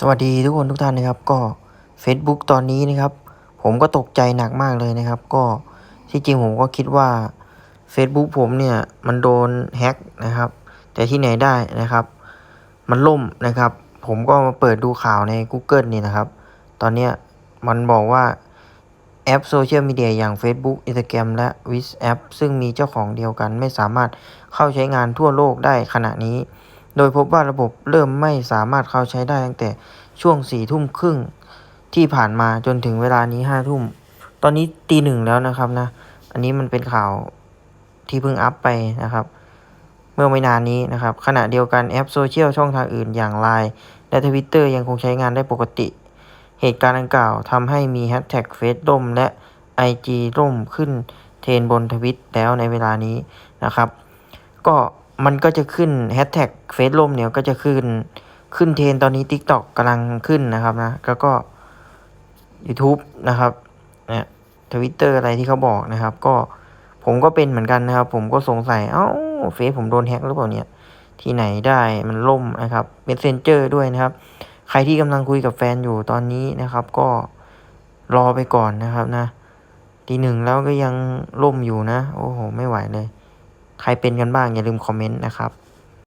สวัสดีทุกคนทุกท่านนะครับก็ Facebook ตอนนี้นะครับ ผมก็ตกใจหนักมากเลยนะครับ ก็ที่จริงผมก็คิดว่า Facebook ผมเนี่ยมันโดนแฮ็กนะครับ แต่ที่ไหนได้นะครับ มันล่มนะครับ ผมก็มาเปิดดูข่าวใน Google นี่นะครับ ตอนนี้มันบอกว่าแอปโซเชียลมีเดียอย่าง Facebook Instagram และ WhatsApp ซึ่งมีเจ้าของเดียวกันไม่สามารถเข้าใช้งานทั่วโลกได้ขณะนี้ โดยพบว่าระบบเริ่มไม่สามารถเข้าใช้ได้ตั้งแต่ช่วงสี่ทุ่มครึ่งที่ผ่านมาจนถึงเวลานี้ห้าทุ่ม ตอนนี้ตีหนึ่งแล้วนะครับนะ อันนี้มันเป็นข่าวที่เพิ่งอัพไปนะครับ เมื่อไม่นานนี้นะครับ ขณะเดียวกันแอปโซเชียลช่องทางอื่นอย่าง Line และ Twitter ยังคงใช้งานได้ปกติ เหตุการณ์ดังกล่าวทำให้มีแฮชแท็กเฟซล่มและ IG ล่มขึ้นเทรนบนทวิตแล้วในเวลานี้นะครับ ก็ มันก็จะขึ้นแฮชแท็กเฟซล่มเนี่ยก็จะขึ้นขึ้นเทรนตอนนี้ TikTok กำลังขึ้นนะครับนะ แล้วก็ YouTube นะครับเนี่ยทวิตเตอร์อะไรที่เขาบอกนะครับ ก็ผมก็เป็นเหมือนกันนะครับ ผมก็สงสัย เอ้าเฟซผมโดนแฮ็กหรือเปล่าเนี่ย ที่ไหนได้มันล่มนะครับ Messenger ด้วยนะครับ ใครที่กำลังคุยกับแฟนอยู่ตอนนี้นะครับ ก็รอไปก่อนนะครับนะ ทีหนึ่งแล้วก็ยังล่มอยู่นะ โอ้โห ไม่ไหวเลย ใครเป็นกันบ้างอย่าลืมคอมเมนต์นะครับ